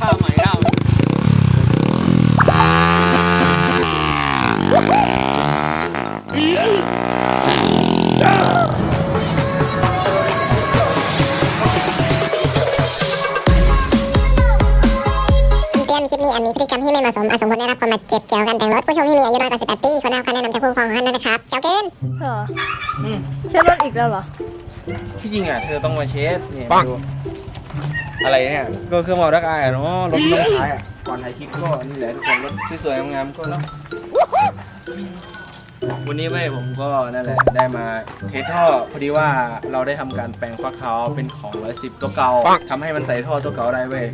ข้าใหม่ข้าวเตือนคลิปนี้อาจมีพฤติกรรมที่ไม่เหมาะสมอาจสมควรได้รับความบาดเจ็บ รถผู้ชมที่มีอายุน้อยกว่า18ปีควรได้รับคำแนะนำจากผู้ปกครองของท่านด้วยนะครับ เจ้าเกินเหรอใช่รถอีกแล้วเหรอ ที่จริงอะเธอต้องมาเช็ดเนี่ยดูอะไรเนี่ยก็เครื่องเมาดักอายอะเนาะรถต้องท้ายอะก่อนถ่ายคลิปก็นี่แหละทุกคนรถสวยๆงามๆก็เนาะ วันนี้เว้ยผมก็นั่นแหละได้มาเทสท่อพอดีว่าเราได้ทำการแปลงฟักเท้าเป็นของร้อยสิบตัวเก่าทำให้มันใส่ท่อตัวเก่าได้เว้ย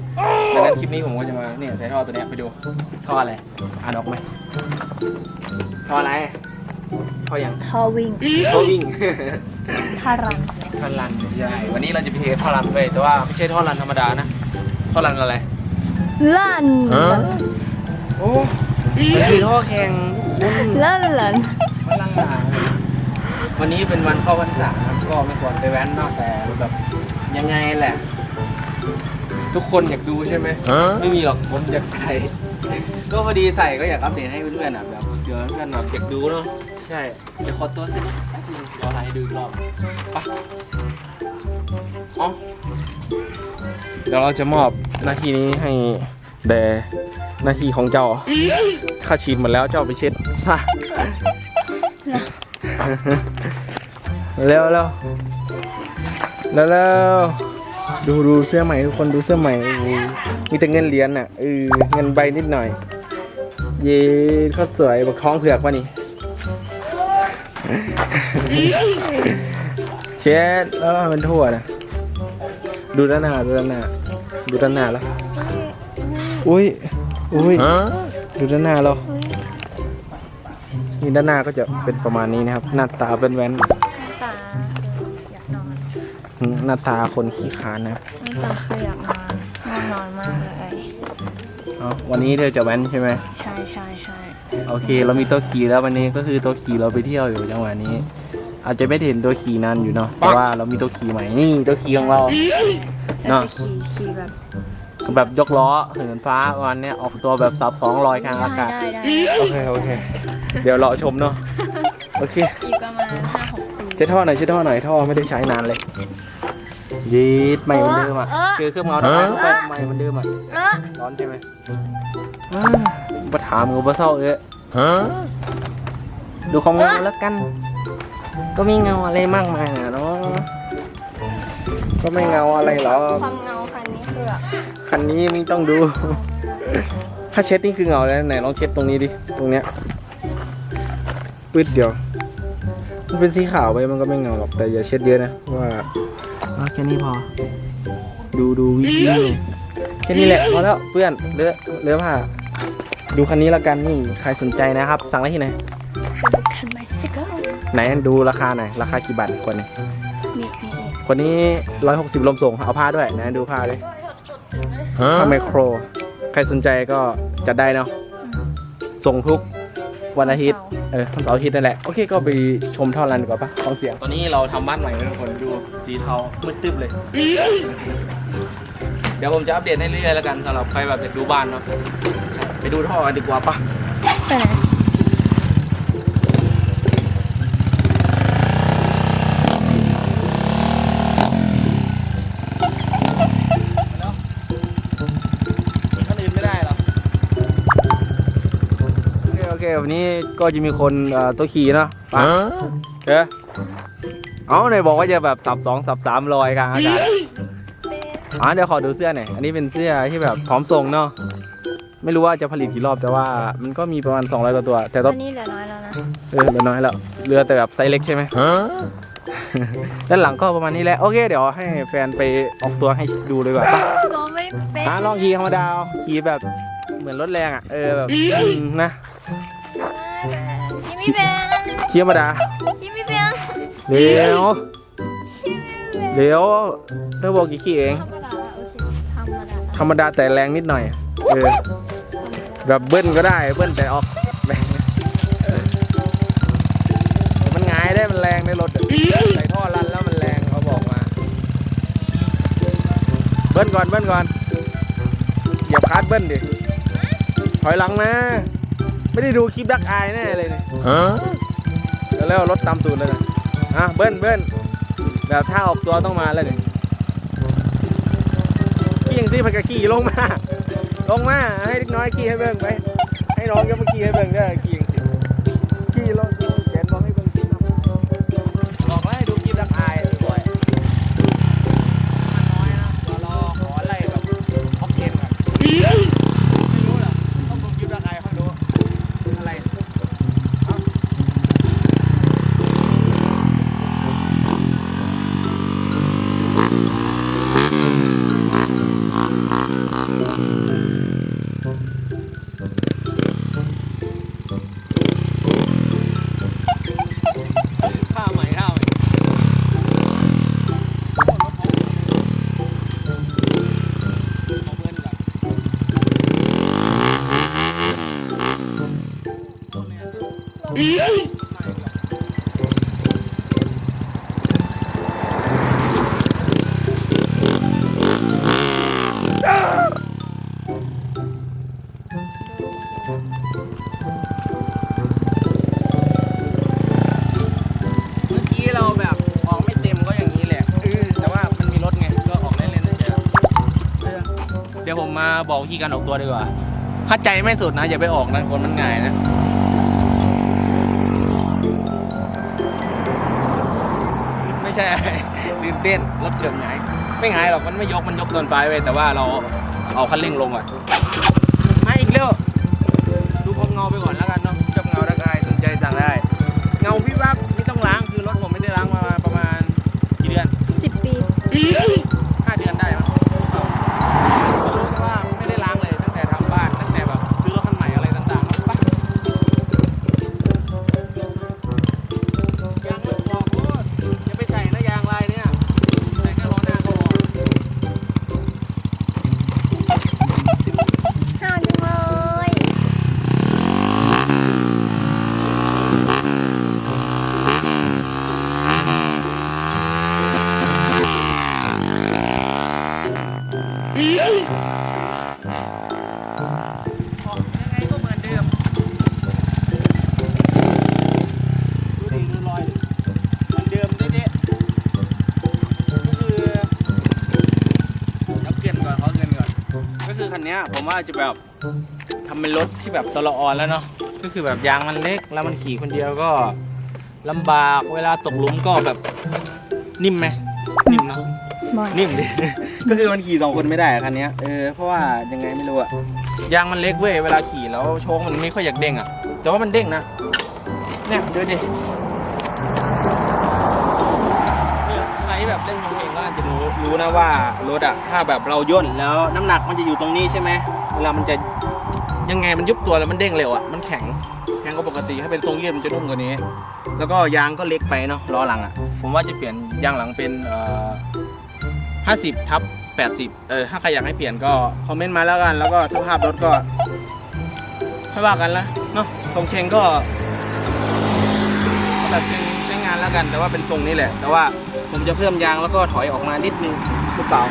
ดังนั้นคลิปนี้ผมก็จะมาเนี่ยใส่ท่อตัวเนี้ยไปดูท่ออะไรอ่านออกไหมท่ออะไรท่อยังทอวิ่งท่อวิ่ง ทารันท่อรันใช่วันนี้เราจะไปเทสท่อรันเว้ยแต่ว่าไม่ใช่ท่อรันธรรมดานะท่อรันอะไรลั่นโอ้มันคือท่อแข่ง คุณลั่นลั่นมันลังหนาวันนี้เป็นวันเข้าพรรษาครับก็ไม่ควรไปแว้นนอกแต่แบบยังไงแหละ ทุกคนอยากดูใช่ไหมไม่มีหรอกผมอยากใส่ ก็พอดีใส่ก็อยากอัปเดตให้เพื่อนๆอะแบบเดี๋ยวเพื่อนแบบอยากดูเนาะใช่จะขอตัวเสร็จแป๊บนึงเดี๋ยวถ่ายให้ดูอีกรอบไปเอาเดี๋ยวเราจะมอบหน้าที่นี้ให้แด่ห น้าที่ของเจ้าข้าฉีดหมดแล้วเจ้าไปเช็ดซะเร็วเร็วเร็วเร็วดูดูเสื้อใหม่ทุกคนดูเสื้อใหม่โอ้โหมีแต่เงินเหรียญอะเออเงินใบนิดหน่อย เย้เขาสวยบักท้องเผือกป่ะนี่เช็ดแล้วให้มันทั่วนะดูด้านหน้าดูด้านหน้าดูด้านหน้าแล้วอุ้ย อุ้ยดูด้านหน้าเรานี่ด้านหน้าก็จะเป็นประมาณนี้นะครับ หน้าตาเป็นแว่นตาอยากนอนอืมหน้าตาคนขี้คร้านนะครับตาคืออยากนอนง่วงนอนมากเลยอ๋อวันนี้เธอจะแว้นใช่ไหมใช่ใช่ใช่โอเค เรามีตัวขี่แล้ววันนี้ก็คือตัวขี่เราไปเที่ยวอยู่จังหวะนี้ อาจจะไม่ได้เห็นตัวขี่นั้นอยู่เนาะแต่ว่าเรามีตัวขี่ใหม่นี่ตัวขี่ของเราแล้วเนาะจะขี่ขี่แบบ แบบยกล้อเหินฟ้าประมาณเนี้ยออกตัวแบบสับสองลอยกลางอากาศได้ได้โอเค โอเค เดี๋ยวรอชมเนาะโอเค อีกประมาณห้าหกปี เช็ดท่อหน่อยเช็ดท่อหน่อยท่อไม่ได้ใช้นานเลยยีดใหม่เหมือนเดิมอะเออ คือเครื่องเมาส์ทำไมเข้าไปใหม่เหมือนเดิมอะเออร้อนใช่ไหมอ้าวมาถามกูมาเศร้าเอ้ยดูของเงาแล้วกัน ก็ไม่เงาอะไรมากมายนะเนาะก็ไม่เงาอะไรหรอก ความ คันนี้ไม่ต้องดู ถ้าเช็ดนี่คือเงาแล้วไหนลองเช็ดตรงนี้ดิ ตรงเนี้ยปืดเดียว มันเป็นสีขาวไปมันก็ไม่เงาหรอก แต่อย่าเช็ดเยอะนะว่าว่าแค่นี้พอ ดูดูวิธีเลยแค่นี้แหละพอแล้วเพื่อนเลอะเลอะผ้าดูคันนี้ละกันนี่ใครสนใจนะครับ สั่งได้ที่ไหนเป็นคันไบซิเคิลไหนดูราคาหน่อยราคากี่บาทคนนี้นี่นี่นี่คนนี้ร้อยหกสิบลมส่งเอาผ้าด้วยนะดูผ้าเลย ผ้าไมโคร ใครสนใจก็จัดได้เนาะส่งทุกวันอาทิตย์ เออวันเสาร์อาทิตย์นั่นแหละ โอเค ก็ไปชมท่อรันดีกว่าปะฟังเสียง ตอนนี้เราทำบ้านใหม่ทุกคนดูสีเทามืดตึ๊บเลย เดี๋ยวผมจะอัปเดตให้เรื่อยๆแล้วกันสำหรับใครแบบอยากดูบ้านเนาะไปดูท่อกันดีกว่าปะ ไปไหนท่าน วันนี้ก็จะมีคนเอ่อตัวขี่เนาะไปเออเอาไหนบอกว่าจะแบบสับสองสับสามลอยกลางอากาศอ๋อเดี๋ยวขอดูเสื้อหน่อยอันนี้เป็นเสื้อที่แบบพร้อมส่งเนาะไม่รู้ว่าจะผลิตกี่รอบแต่ว่ามันก็มีประมาณ200กว่าตัว แต่ตต้อองนนี้เหลือน้อยแล้วนะ เออเหลือน้อยแล้วเหลือแต่แบบไซส์เล็กใช่ไหม ด้านหลังก็ประมาณนี้แหละโอเคเดี๋ยวให้แฟนไปออกตัวให้ดูเลยว่าตัวไม่เป็นอะลองขี่ธรรมดาเอาขี่แบบเหมือนรถแรงอะเออแบบอืมนะพี่ไม่ มี่เขียวมาดาเร็วเร็วเธอบอกกี่ขี้เอง ธรรมดาแต่แรงนิดหน่อยเออแบบเบิ้ลก็ได้เบิ้ลแต่ออกแรงมันงายได้มันแรงในรถใส่ท่อรันแล้วมันแรงเขาบอกมา เบิ้ลก่อนเบิ้ลก่อนอย่าพาดเบิ้ลดิถอยหลังนะ ไม่ได้ดูคลิปดักอายแน่เลยเนี่ยเดี๋ยวแล้วรถตามตูดเลยนะอะเบิ้ลเบิ้ลแบบถ้าออกตัวต้องมาแล้วเนี่ยขี่ยังซี่พักกะขี่ลงมา ลงมาให้เล็กน้อยขี่ให้เบิ้งไป ให้น้องก็มาขี่ให้เบิ้งก็ขี่ยังซี่ขี่ บอกวิธีการออกตัวดีกว่า ถ้าใจไม่สุดนะ อย่าไปออกนะคนมันง่ายนะไม่ใช่ตื่นเต้นรถเกือบหงายไม่หงายหรอกมันไม่ยกมันยกเกินไปเว้ยแต่ว่าเราเอาคันเร่งลงก่อนมาอีกเร็วดูความเงาไปก่อนแล้วกันเนาะชอบเงาได้ไงสนใจสั่งได้ เงาพี่วับไม่ต้องล้างคือรถผมไม่ได้ล้างมาประมาณกี่เดือนสิบปี นเนี้ยผมว่าจะแบบทำเป็นรถที่แบบตัวละออนแล้วเนาะก็คือแบบยางมันเล็กแล้วมันขี่คนเดียวก็ลำบากเวลาตกหลุมก็แบบนิ่มไหมนิ่มเนาะบ่อยนิ่มดิ ก็คือมันขี่สองคนไม่ได้อะคันเนี้ยเออเพราะว่ายังไงไม่รู้อะยางมันเล็กเว้ยเวลาขี่แล้วโชคมันไม่ค่อยอยากเด้งอะแต่ว่ามันเด้งนะเนี่ยดูดิ รู้นะว่ารถอะถ้าแบบเราย่นแล้วน้ำหนักมันจะอยู่ตรงนี้ใช่ไหมเวลามันจะยังไงมันยุบตัวแล้วมันเด้งเร็วอะมันแข็งแข็งกว่าปกติถ้าเป็นทรงยืดมันจะนุ่มกว่านี้ แล้วก็ยางก็เล็กไปเนาะล้อหลังอะผมว่าจะเปลี่ยนยางหลังเป็นเอ่อ50ทับ80เออถ้าใครอยากให้เปลี่ยนก็คอมเมนต์มาแล้วกัน แล้วก็สภาพรถก็ค่อยว่ากันละเนาะทรงเชงก็ก็แบบเชงใช้งานแล้วกัน แต่ว่าเป็นทรงนี้แหละ แต่ว่า ผมจะเพิ่มยางแล้วก็ถอยออกมานิดนึงหรือเปล่า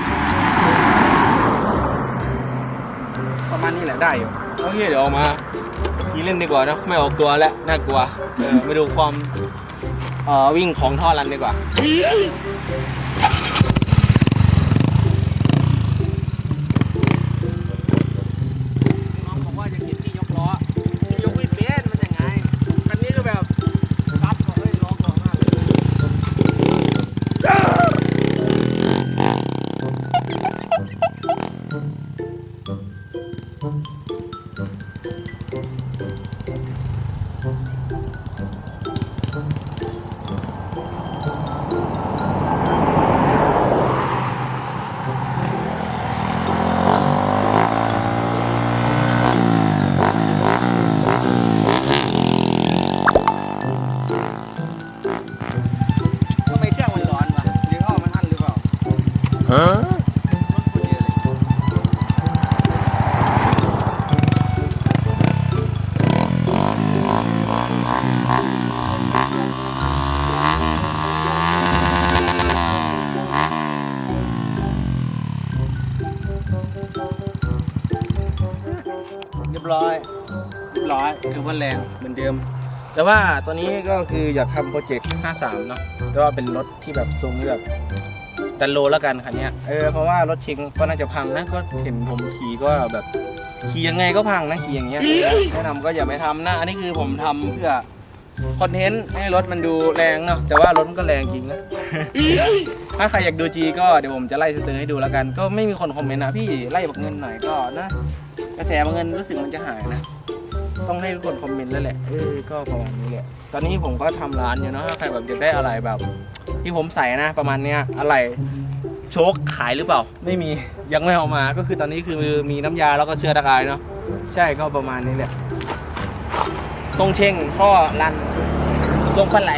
ประมาณนี้แหละได้อยู่โอเคเดี๋ยวออกมาขี่เล่นดีกว่าเนาะไม่ออกตัวแล้วน่ากลัวเออไปดูความเอ่อวิ่งของท่อรันดีกว่า เรียบร้อย เรียบร้อยคือว่าแรงเหมือนเดิม แต่ว่าตอนนี้ก็คืออยากทำโปรเจกต์ 53 เนาะก็เป็นรถที่แบบทรงที่แบบ ดันโลแล้วกันคันเนี้ยเออเพราะว่ารถเชงก็น่าจะพังนะก็เห็นผมขี่ก็แบบขี่ยังไงก็พังนะขี่อย่างเงี้ยแนะนำก็อย่าไปทำนะ อันนี้คือผมทำเพื่อคอนเทนต์ให้รถมันดูแรงเนาะแต่ว่ารถมันก็แรงจริงนะ ถ้าใครอยากดูจีก็เดี๋ยวผมจะไล่สเตอร์ให้ดูแล้วกัน ก็ไม่มีคนคอมเมนต์นะพี่ไล่บักเงินหน่อยก็นะ กระแสบักเงินรู้สึกมันจะหายนะ ต้องให้ทุกคนคอมเมนต์แล้วแหละเออก็ประมาณนี้แหละตอนนี้ผมก็ทำร้านอยู่เนาะถ้าใครแบบอยากได้อะไรแบบ ที่ผมใส่นะประมาณเนี้ยอะไรโชคขายหรือเปล่า ไม่มียังไม่เอามาก็คือตอนนี้คือมีน้ำยาแล้วก็เสื้อตะกายเนาะใช่ก็ประมาณนี้แหละทรงเชงท่อรันทรงฟันไหล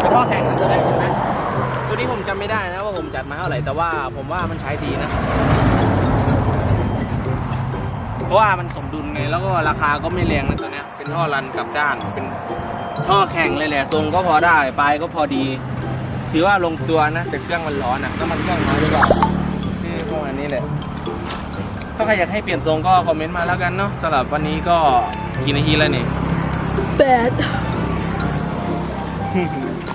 เป็นท่อแข็งนะตัวแรกเห็นไหมตัวนี้ผมจำไม่ได้นะว่าผมจัดมาเท่าไหร่แต่ว่าผมว่ามันใช้ดีนะเพราะว่ามันสมดุลไงแล้วก็ราคาก็ไม่แรงนะตัวเนี้ยเป็นท่อรันกลับด้านเป็น ท่อแข็งเลยแหละทรงก็พอได้ปลายก็พอดี ถือว่าลงตัวนะแต่เครื่องมันร้อนอะน้ำมันเครื่องน้อยหรือเปล่าคือประมาณนี้แหละถ้าใครอยากให้เปลี่ยนทรงก็คอมเมนต์มาแล้วกันเนาะสำหรับวันนี้ก็กี่นาทีแล้วนี่แปด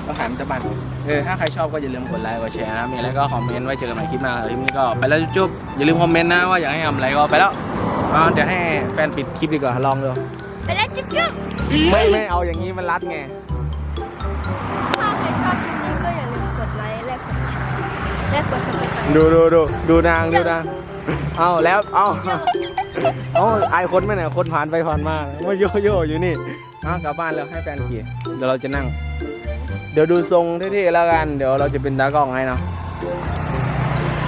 ก็ขายมันจะบันเออถ้าใครชอบก็อย่าลืมกดไลค์กดแชร์นะมีอะไรก็คอมเมนต์ไว้เจอกันใหม่คลิปหน้าคลิปนี้ก็ไปแล้วจุ๊บๆอย่าลืมคอมเมนต์นะว่าอยากให้ทำอะไรก็ไปแล้วอ่าเดี๋ยวให้แฟนปิดคลิปดีกว่าลองดูไปแล้วจุ๊บจุ๊บ ไม่ไม่เอาอย่างนี้มันรัดไง ถ้าใครชอบคลิปนี้ก็อย่าลืมกดไลค์และกดแชร์และกด subscribe ดูดูดูดูนางดูนาง เอาแล้วเอาเอาไอายคนไหมเนี่ยคนผ่านไปผ่านมาว่าโยโย่อยู่นี่เอากลับบ้านแล้วให้แฟนขี่เดี๋ยวเราจะนั่ง เดี๋ยวดูทรงเท่ๆแล้วกัน เดี๋ยวเราจะเป็นตากล้องให้เนาะ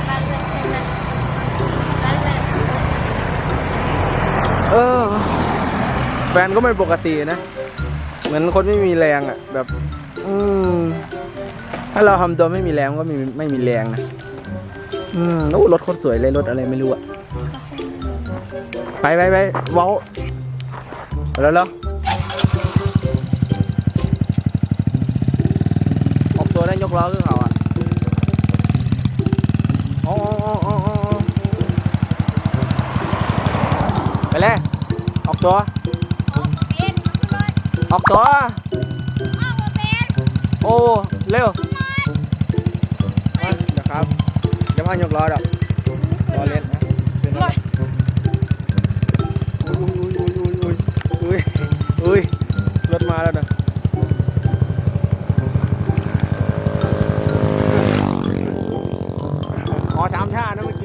บ้านเลยใช่ไหมบ้านเลยเออแฟนก็ไม่ปกตินะ เหมือนคนไม่มีแรงอะ แบบ อืม ถ้าเราทำตัวไม่มีแรงก็ไม่มีไม่มีแรงนะ อืมโอ้รถโคตรสวยเลยรถอะไรไม่รู้อะไปไปไปเว้าแล้วแล้วออกตัวได้ยกล้อขึ้นเขาอะอ๋ออ๋ออ๋ออ๋อไปเลยออกตัว โอ้เป็นมันก็เลย ออกตัว อ้าวมาเป็นโอ้ เร็วมาเดี๋ยวครับอย่าพายกล้อดอกล้อเล่นนะเล่นนะอุ้ยอุ้ยอุ้ยอุ้ยอุ้ยอุ้ยรถมาแล้วนะขอสามชาตินะเมื่อกี้